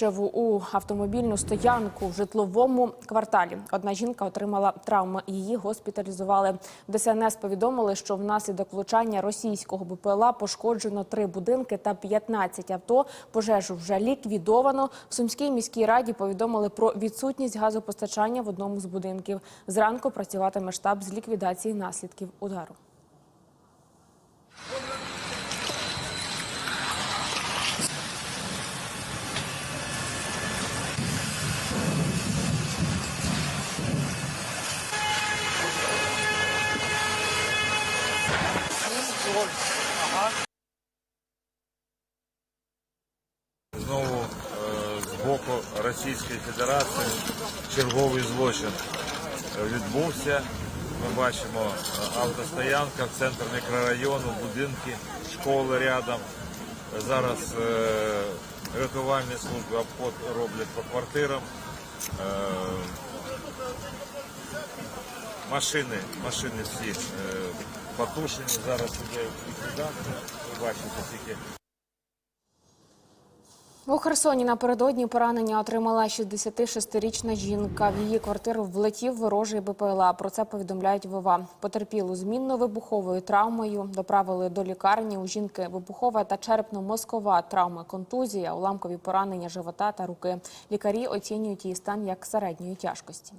влучив у автомобільну стоянку в житловому кварталі. Одна жінка отримала травми. Її госпіталізували. В ДСНС повідомили, що внаслідок влучання російського БПЛА пошкоджено три будинки та 15 авто. Пожежу вже ліквідовано. В Сумській міській раді повідомили про відсутність газопостачання в одному з будинків. Зранку працюватиме штаб з ліквідації наслідків удару. Знову е, з боку Російської Федерації черговий злочин відбувся. Ми бачимо е, автостоянка в центрі мікрорайону, будинки, школи рядом. Зараз е, рятувальні служби обход роблять по квартирам. Машини, машини всі потушені. Зараз іде ліквідація. Ви бачите тільки. У Херсоні напередодні поранення отримала 66-річна жінка. В її квартиру влетів ворожий БПЛА. Про це повідомляють ВОВА. Потерпілу змінно-вибуховою травмою доправили до лікарні. У жінки вибухова та черепно-мозкова травма, контузія, уламкові поранення живота та руки. Лікарі оцінюють її стан як середньої тяжкості.